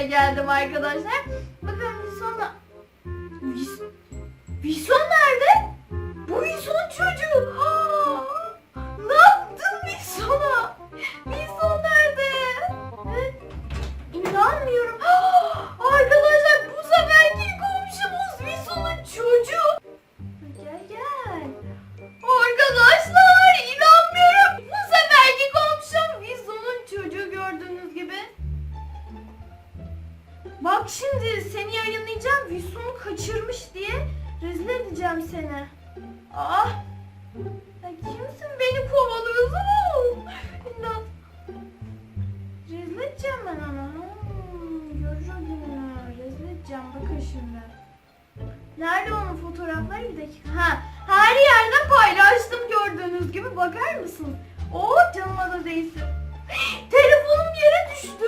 Evine geldim arkadaşlar. Bakın Visu'na... Vis... Visu nerede? Bak şimdi seni yayınlayacağım. Visu'nu kaçırmış diye rezil edeceğim seni. Ah. Ya kimsin beni kovalıyorsun? İmdat. Rezil edeceğim ben onu. Hmm, görür. Rezil edeceğim bakın şimdi. Nerede onun fotoğrafları bir dakika. Ha, her yerde paylaştım gördüğünüz gibi bakar mısın? Oo canıma da değsin. Telefonum yere düştü.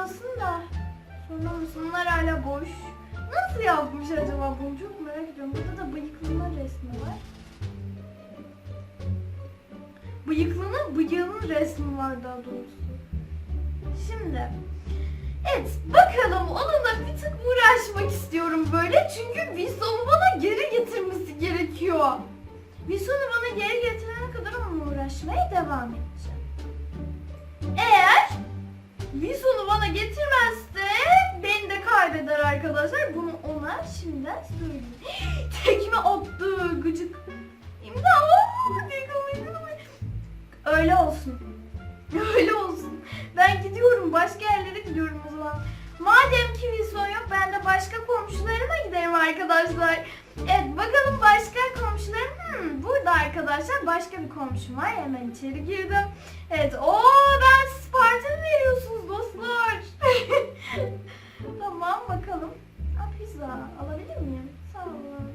Kalsın da. Sonra mısınlar hala boş. Nasıl yapmış acaba bunu çok merak ediyorum. Burada da bıyıklının resmi var. Bıyıklının bıyığının resmi var daha doğrusu. Şimdi Evet bakalım onunla bir tık uğraşmak istiyorum böyle çünkü Visu'nu bana geri getirmesi gerekiyor. Visu'nu bana geri getirene kadar onunla uğraşmaya devam edeceğim. Visu'nu bana getirmezse beni de kaybeder arkadaşlar. Bunu ona şimdiden söyleyeyim. Tekme attı gıcık. İmdat. Öyle olsun. Öyle olsun. Ben gidiyorum. Başka yerlere gidiyorum o zaman. Madem ki Wilson yok ben de başka komşularıma giderim arkadaşlar. Evet bakalım başka komşularım. Hmm, burada arkadaşlar başka bir komşum var. Hemen içeri girdim. Evet. o ben mi veriyorsunuz dostlar? tamam bakalım. Aa, pizza alabilir miyim? Sağ olun.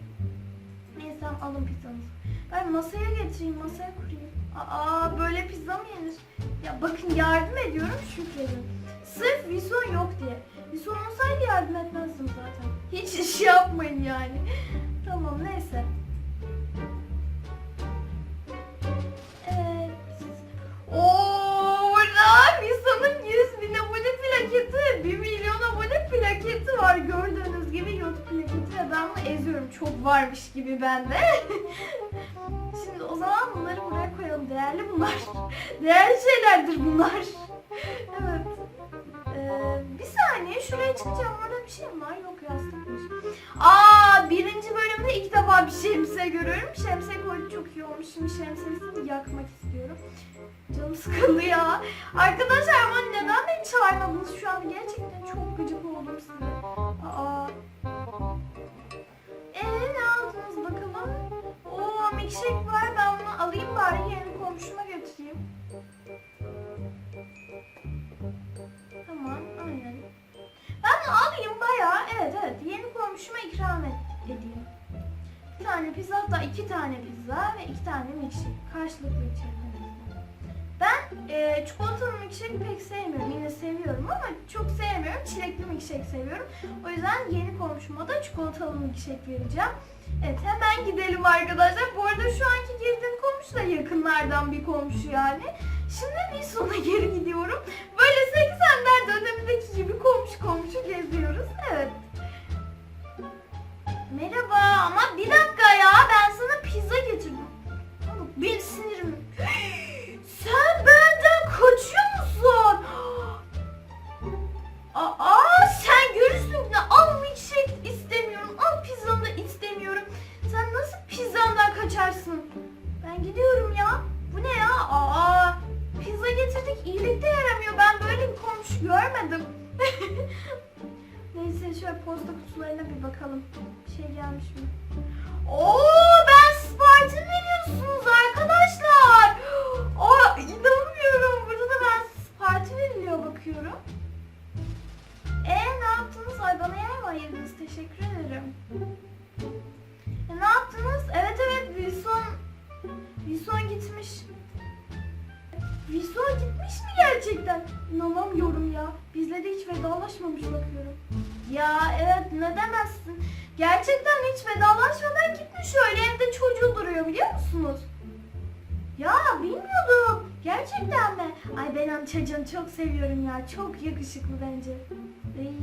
Neyse tamam, alın pizzanızı. Ben masaya getireyim, masaya kurayım. Aa böyle pizza mı yenir? Ya bakın yardım ediyorum şükredin. Sırf vison yok diye. Vison olsaydı yardım etmezdim zaten. Hiç iş yapmayın yani. Tamam neyse. Evet. Oo burada Visa'nın 100 bin abone plaketi, 1 milyon abone plaketi var. Gördüğünüz gibi YouTube plaketi ve eziyorum. Çok varmış gibi bende. Şimdi o zaman bunları buraya koyalım. Değerli bunlar. Değerli şeylerdir bunlar. evet. Ee, bir saniye şuraya çıkacağım. Orada bir şey mi var? Yok yastıkmış. Aa birinci bölümde ilk defa bir şemsiye görüyorum. Şemsiye koydu çok iyi olmuş. Şimdi şemsiyesini yakmak istiyorum. Canım sıkıldı ya. Arkadaşlar ama neden beni çağırmadınız şu an? Gerçekten çok gıcık oldum size. Aa. Ee ne aldınız bakalım? Oo milkshake var. İki tane pizza ve iki tane milkshake. Karşılıklı içelim. Ben e, çikolatalı milkshake pek sevmiyorum. Yine seviyorum ama çok sevmiyorum. Çilekli milkshake seviyorum. O yüzden yeni komşuma da çikolatalı milkshake vereceğim. Evet hemen gidelim arkadaşlar. Bu arada şu anki girdiğim komşu da yakınlardan bir komşu yani. Şimdi bir sona geri gidiyorum. Böyle 80'ler dönemindeki gibi komşu komşu geziyoruz. Evet. Merhaba ama bir dakika ya ben sana pizza getirdim. Oğlum, Bir sinirim. Sen benden kaçıyor musun? Aa sen görürsün ne al milkshake istemiyorum. Al pizzanı da istemiyorum. Sen nasıl pizzamdan kaçarsın? Ben gidiyorum ya. Bu ne ya? Aa pizza getirdik iyilikte yaramıyor. Ben böyle bir komşu görmedim. Neyse şöyle posta kutularına bir bakalım. Bir şey gelmiş mi? Oo ben Spartan veriyorsunuz arkadaşlar. Aa inanmıyorum. Burada da ben Spartan veriliyor bakıyorum. E ne yaptınız? Ay ben ayırdınız. Teşekkür ederim. E, ne yaptınız? Evet evet Wilson Wilson gitmiş. Wilson gitmiş mi gerçekten? İnanamıyorum ya. Bizle de hiç vedalaşmamış bakıyorum. Ya evet ne demezsin. Gerçekten hiç vedalaşmadan gitmiş öyle evde çocuğu duruyor biliyor musunuz? Ya bilmiyordum. Gerçekten mi? Ay ben amcacığım çok seviyorum ya. Çok yakışıklı bence. Ay,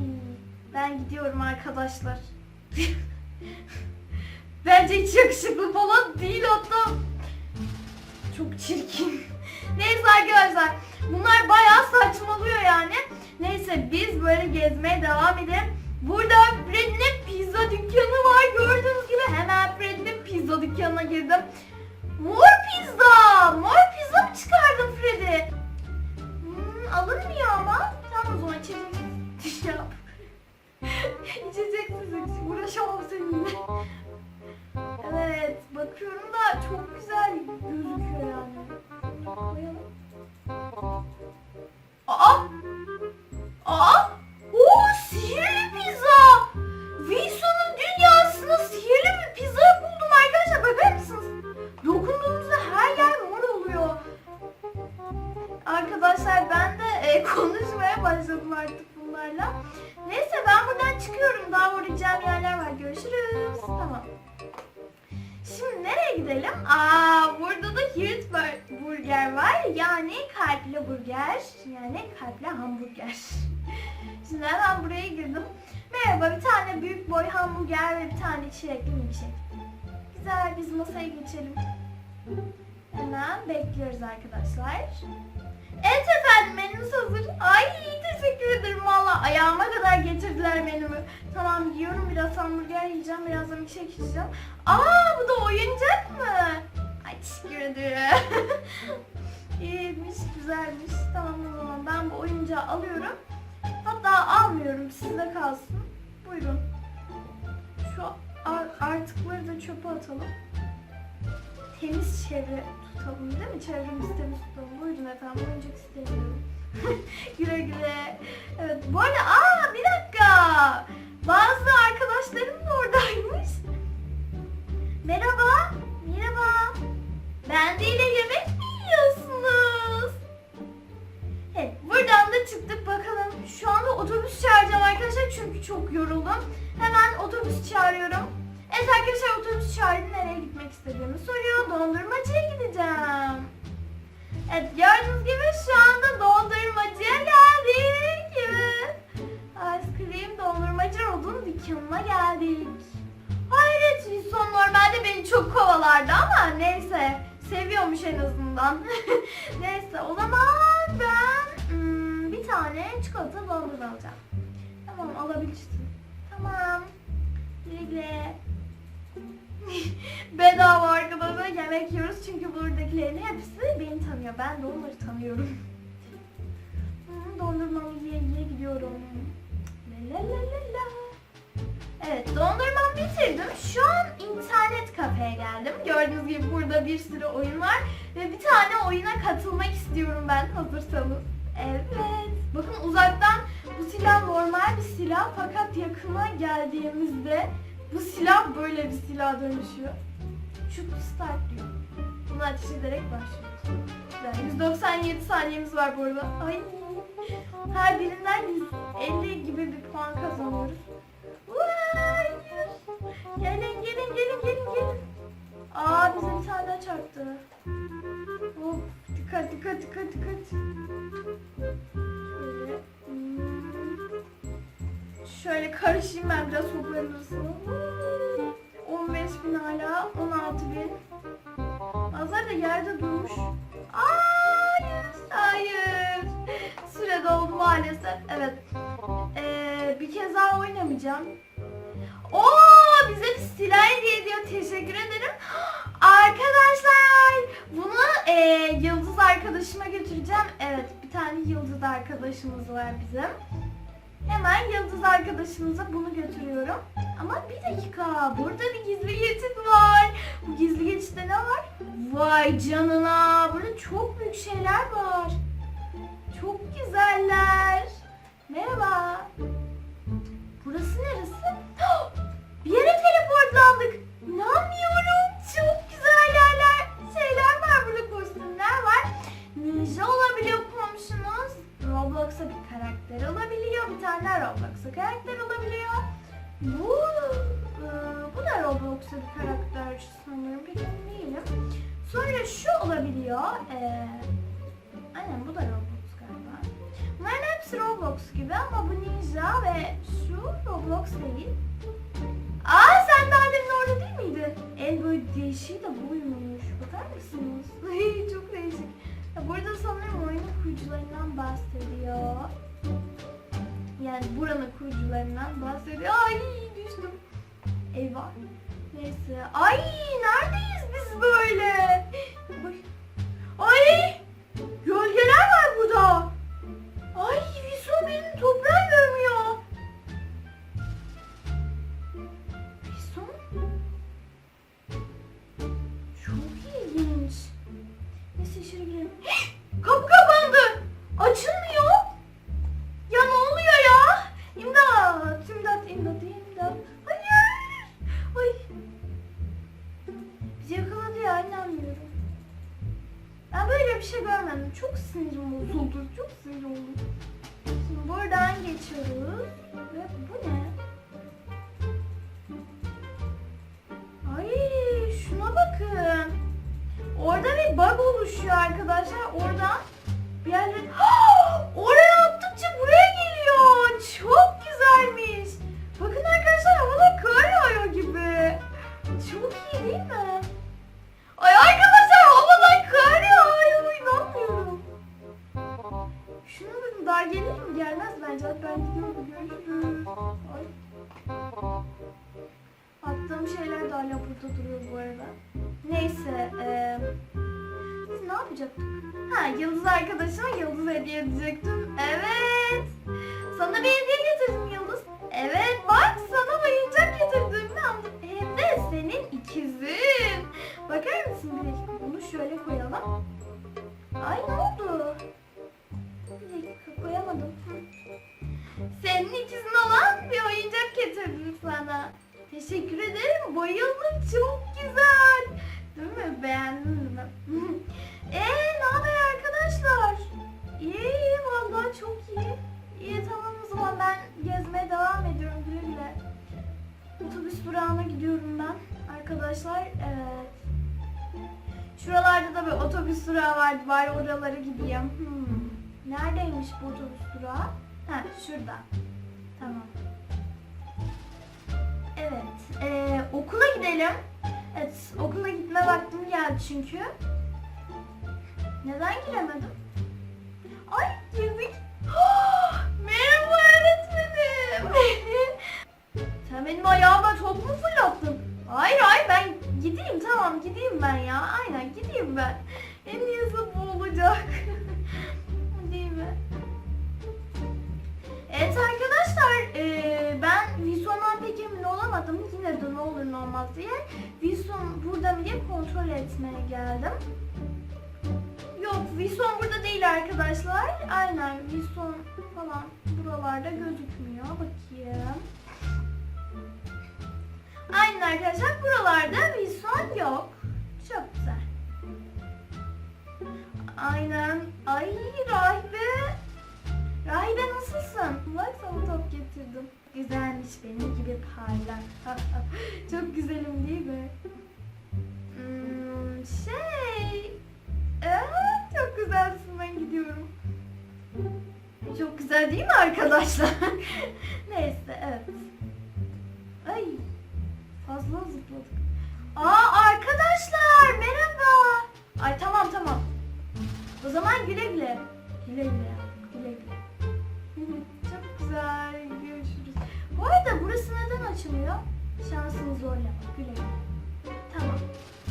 ben gidiyorum arkadaşlar. bence hiç yakışıklı falan değil hatta. Çok çirkin. Neyse arkadaşlar. Bunlar bayağı saçmalıyor yani. Neyse biz böyle gezmeye devam edelim. Burada Fred'in pizza dükkanı var. Gördüğünüz gibi hemen Fred'in pizza dükkanına girdim. Mor pizza! Mor pizza mı çıkardın Freddy? Hmm, alınmıyor ama. Tamam o zaman içecek yap. İçeceksiz uğraşamam seninle. Evet bakıyorum da çok güzel gözüküyor yani. Aa! Aa! Oo sihirli pizza! Bir tane çilekli milkshake. Güzel biz masaya geçelim. Hemen bekliyoruz arkadaşlar. Evet efendim menümüz hazır. Ay teşekkür ederim valla. Ayağıma kadar getirdiler menümü. Tamam yiyorum biraz hamburger yiyeceğim. Biraz da milkshake içeceğim. Aa bu da oyuncak mı? Ay teşekkür ederim. İyiymiş güzelmiş. Tamam o zaman ben bu oyuncağı alıyorum. Hatta almıyorum sizde kalsın. Buyurun. Şu artıkları da çöpe atalım. Temiz çevre tutalım değil mi? Çevremizi temiz tutalım. Buyurun efendim oyuncak istemiyorum. güle güle. Evet bu arada aa bir dakika. Bazı arkadaşlarım da oradaymış. Merhaba. Merhaba. Bendeyle yemek mi yiyorsunuz? Evet, buradan da çıktık bakalım. Şu anda otobüs çağıracağım arkadaşlar çünkü çok yoruldum. Hemen otobüs çağırıyorum. Evet arkadaşlar otobüs çağırdı. Nereye gitmek istediğimi soruyor. Dondurmacıya gideceğim. Evet gördüğünüz gibi şu anda dondurmacıya geldik. Evet. Ice cream dondurmacı Rod'un dükkanına geldik. Hayret Wilson normalde beni çok kovalardı ama neyse. Seviyormuş en azından. neyse o zaman ben hmm, bir tane çikolata dondurma alacağım. Tamam alabilirsin. Tamam. Güle güle. Bedava arkadaşlar yemek yiyoruz çünkü buradakilerin hepsi beni tanıyor. Ben de onları tanıyorum. Dondurmamı yiye yiye gidiyorum. La la la la. Evet dondurmamı bitirdim. Şu an internet kafeye geldim. Gördüğünüz gibi burada bir sürü oyun var. Ve bir tane oyuna katılmak istiyorum ben hazırsanız. Evet. Bakın uzaktan silah normal bir silah fakat yakına geldiğimizde bu silah böyle bir silah dönüşüyor. Şu start diyor. Bunu ateş ederek başlıyoruz. Yani 197 saniyemiz var bu arada. Ay. Her birinden 150 gibi bir puan kazanıyoruz. Vay! Gelin gelin gelin gelin gelin. Aa bize bir tane çarptı. Hop dikkat dikkat dikkat dikkat. Karışayım ben biraz topların arasına. 15 bin hala 16 bin. Azar da yerde durmuş. Hayır, hayır. Süre doldu maalesef. Evet. Ee, bir kez daha oynamayacağım. Oo, bize bir silah hediye ediyor. Teşekkür ederim. Arkadaşlar, bunu e, Yıldız arkadaşıma götüreceğim. Evet, bir tane Yıldız arkadaşımız var bizim. Hemen Yıldız arkadaşımıza bunu götürüyorum. Ama bir dakika, burada bir gizli geçit var. Bu gizli geçitte ne var? Vay canına, burada çok büyük şeyler var. Çok güzeller. Merhaba. Burası neresi? Bir yere teleportlandık. İnanmıyorum. E, aynen bu da Roblox galiba. Bunların hepsi Roblox gibi ama bu Ninja ve şu Roblox değil. Aa sen daha demin orada değil miydi? En böyle değişiği de buymuş. Bakar mısınız? Çok değişik. Ya burada sanırım oyunun kurucularından bahsediyor. Yani buranın kurucularından bahsediyor. Ay düştüm. Eyvah. Neyse. Ay neredeyiz biz böyle? Ay. Ay. Gölgeler gidiyorum ben. Arkadaşlar evet. Şuralarda da bir otobüs durağı vardı. Bari oralara gideyim. Hmm. Neredeymiş bu otobüs durağı? Ha şurada. Tamam. Evet. eee, okula gidelim. Evet okula gitme vaktim geldi çünkü. Neden giremedim? Ay girdik. Benim ayağıma top mu fırlattın? Hayır hayır ben gideyim tamam gideyim ben ya. Aynen gideyim ben. En iyisi bu olacak. Değil mi? Evet arkadaşlar eee, ben Wilson'dan pek emin olamadım. Yine de ne olur ne olmaz diye. Wilson burada mı diye kontrol etmeye geldim. Yok Wilson burada değil arkadaşlar. Aynen Wilson falan buralarda gözükmüyor. Bakayım. Aynen arkadaşlar buralarda Wilson yok. Çok güzel. Aynen. Ay rahibe. Rahibe nasılsın? Bak sana top getirdim. Güzelmiş benim gibi parlak. Çok güzelim değil mi? Hmm, şey... Evet çok güzelsin ben gidiyorum. Çok güzel değil mi arkadaşlar? Neyse evet. Ay fazla zıpladık. Aa arkadaşlar merhaba. Ay tamam tamam. O zaman güle güle. Güle güle. Güle güle. Çok güzel. Görüşürüz. Bu arada burası neden açılıyor? Şansını zorlama. Güle güle. Tamam.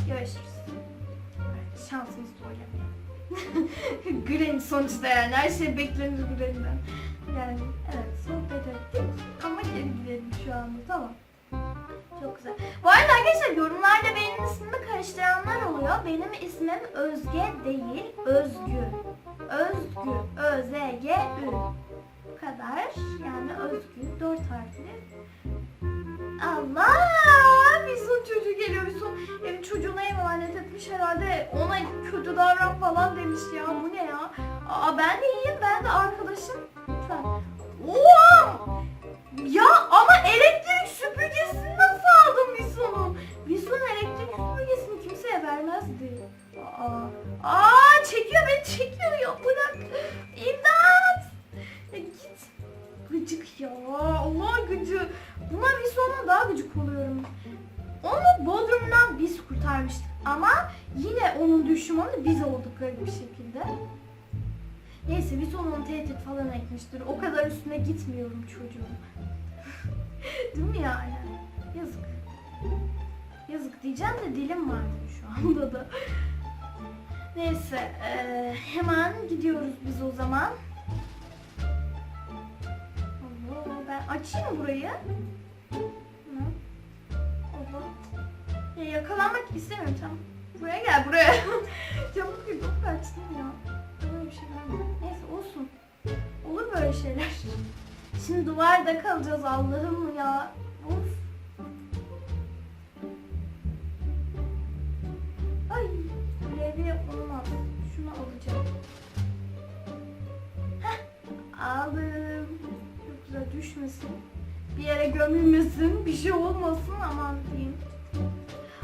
Görüşürüz. Evet, Şansımız zorlamayalım. Gren sonuçta yani her şey beklenir Gren'den. Yani evet sohbet Çok güzel. Bu arada arkadaşlar yorumlarda benim ismimi karıştıranlar oluyor. Benim ismim Özge değil, Özgü. Özgü. Ö-Z-G-Ü. Bu kadar. Yani Özgü. Dört harfli. Allah! Bison çocuğu geliyor. Bison ev çocuğuna emanet etmiş herhalde. Ona kötü davran falan demiş ya. Bu ne ya? Aa ben de iyiyim. Ben de arkadaşım. Lütfen. Daha gıcık oluyorum. Onu Bodrum'dan biz kurtarmıştık. Ama yine onun düşmanı biz olduk garip bir şekilde. Neyse Bison onu tehdit falan etmiştir. O kadar üstüne gitmiyorum çocuğum. Değil mi yani? Yazık. Yazık diyeceğim de dilim vardı şu anda da. Neyse eee, hemen gidiyoruz biz o zaman. Allah ben açayım burayı. Ya yakalanmak istemiyorum tamam. Buraya gel buraya. Çabuk bir çok kaçtım ya. Böyle bir şey görmedim. Neyse olsun. Olur böyle şeyler. Şimdi duvarda kalacağız Allah'ım ya. Of. Ay. Levye olmaz. Şunu alacağım. Heh. Aldım. Çok güzel düşmesin. Bir yere gömülmesin. Bir şey olmasın aman diyeyim.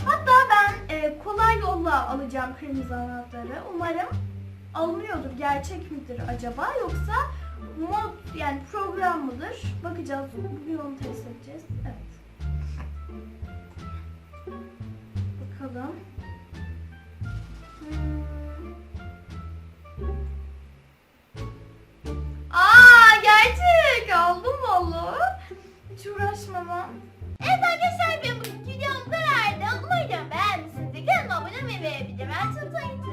Hatta ben e, kolay yolla alacağım kırmızı anahtarı. Umarım alınıyordur. Gerçek midir acaba yoksa mod yani program mıdır? Bakacağız. Bugün onu test edeceğiz. Evet. Bakalım. Hmm. Aa gerçek aldım valla hiç uğraşmamam. Evet arkadaşlar benim bugünkü videom bu kadardı. Umarım beğenmişsinizdir. Kanalıma abone olmayı ve videomu açmayı unutmayın.